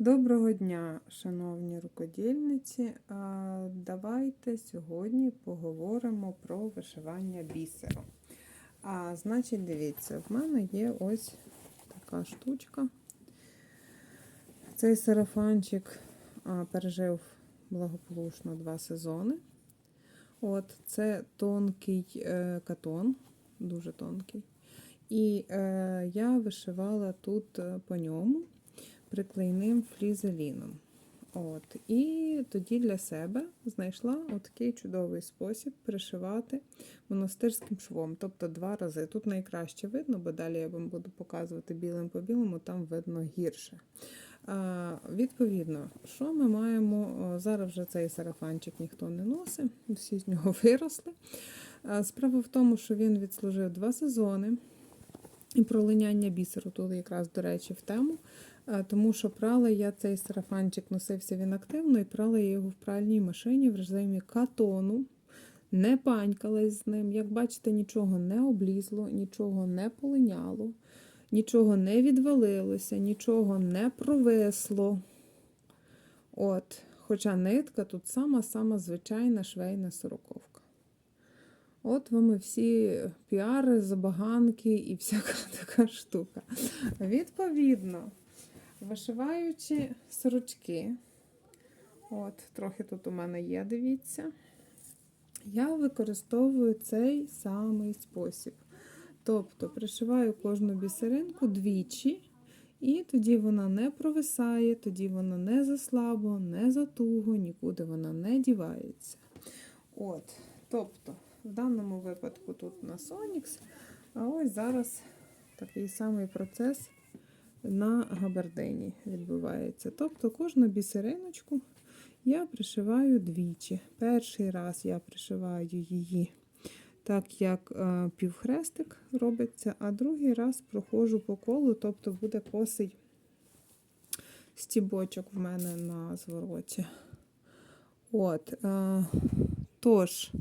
Доброго дня, шановні рукодільниці. Давайте сьогодні поговоримо про вишивання бісером. А, Значить, дивіться, в мене є ось така штучка. Цей сарафанчик пережив благополучно два сезони. От, Це тонкий е, катон, дуже тонкий. І е, я вишивала тут е, по ньому приклейним флізеліном. От. І тоді для себе знайшла такий чудовий спосіб пришивати монастирським швом, тобто два рази. Тут найкраще видно, бо далі я вам буду показувати білим по білому, там видно гірше. А, Відповідно, що ми маємо? Зараз вже цей сарафанчик ніхто не носить, всі з нього виросли. А, Справа в тому, що він відслужив два сезони. І пролиняння бісеру тут якраз, до речі, в тему. Тому що прала я цей сарафанчик носився він активно, і прала я його в пральній машині в режимі катону, не панькалась з ним. Як бачите, нічого не облізло, нічого не полиняло, нічого не відвалилося, нічого не провисло. От, Хоча нитка тут сама-сама звичайна швейна сороковка. От вам і всі піари, забаганки і всяка така штука. Відповідно, вишиваючи сорочки, от, трохи тут у мене є, дивіться, я використовую цей самий спосіб. Тобто пришиваю кожну бісеринку двічі, і тоді вона не провисає, тоді вона не заслабо, не затуго, нікуди вона не дівається. От, тобто. В даному випадку тут на Сонікс, а ось зараз такий самий процес на габардині відбувається. Тобто кожну бісериночку я пришиваю двічі. Перший раз я пришиваю її так, як е, півхрестик робиться, а другий раз проходжу по колу, тобто буде косий стібочок в мене на звороті. От, е, тож,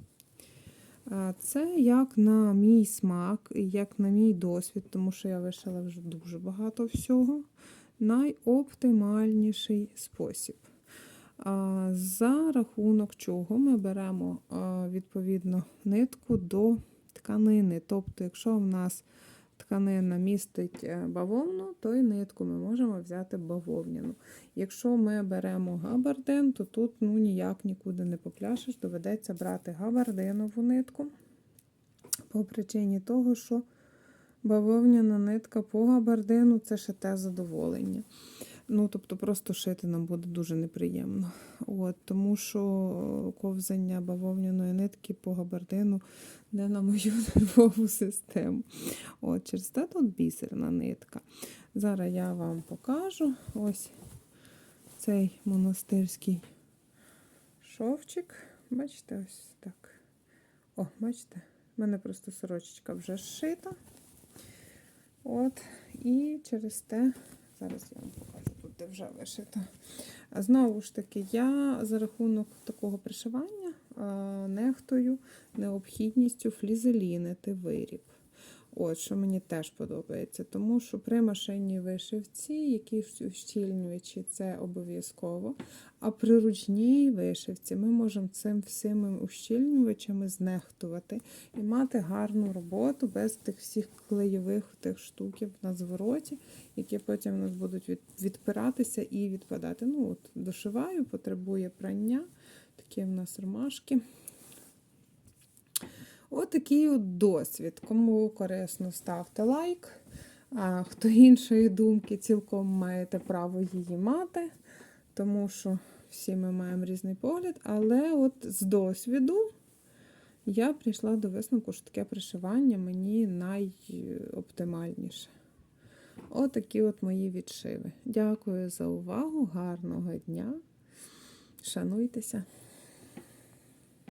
це як на мій смак, як на мій досвід, тому що я вишила вже дуже багато всього. Найоптимальніший спосіб. За рахунок чого ми беремо відповідно нитку до тканини. Тобто, якщо в нас тканина містить е, бавовну, то і нитку ми можемо взяти бавовняну. Якщо ми беремо габардин, то тут ну, ніяк нікуди не попляшеш, доведеться брати габардинову нитку. По причині того, що бавовняна нитка по габардину це ще те задоволення. Ну, тобто, просто шити нам буде дуже неприємно. От, Тому що ковзання бавовняної нитки по габардину не на мою нервову систему. От, Через те тут бісерна нитка. Зараз я вам покажу ось цей монастирський шовчик. Бачите, ось так. О, бачите, в мене просто сорочечка вже зшита. От, І через те, зараз я вам покажу де вже вишито. Знову ж таки, я за рахунок такого пришивання нехтую необхідністю флізелінити виріб. От, що мені теж подобається. Тому що при машинній вишивці, якісь ущільнювачі, це обов'язково. А при ручній вишивці ми можемо цим всіми ущільнювачами знехтувати і мати гарну роботу без тих всіх клеєвих тих штуків на звороті, які потім у нас будуть відпиратися і відпадати. Ну от, Дошиваю, потребує прання. Такі в нас ромашки. Отакий от, досвід. Кому корисно, ставте лайк. А хто іншої думки, цілком маєте право її мати, тому що всі ми маємо різний погляд. Але от з досвіду я прийшла до висновку, що таке пришивання мені найоптимальніше. Отакі от, от мої відшиви. Дякую за увагу, гарного дня. Шануйтеся!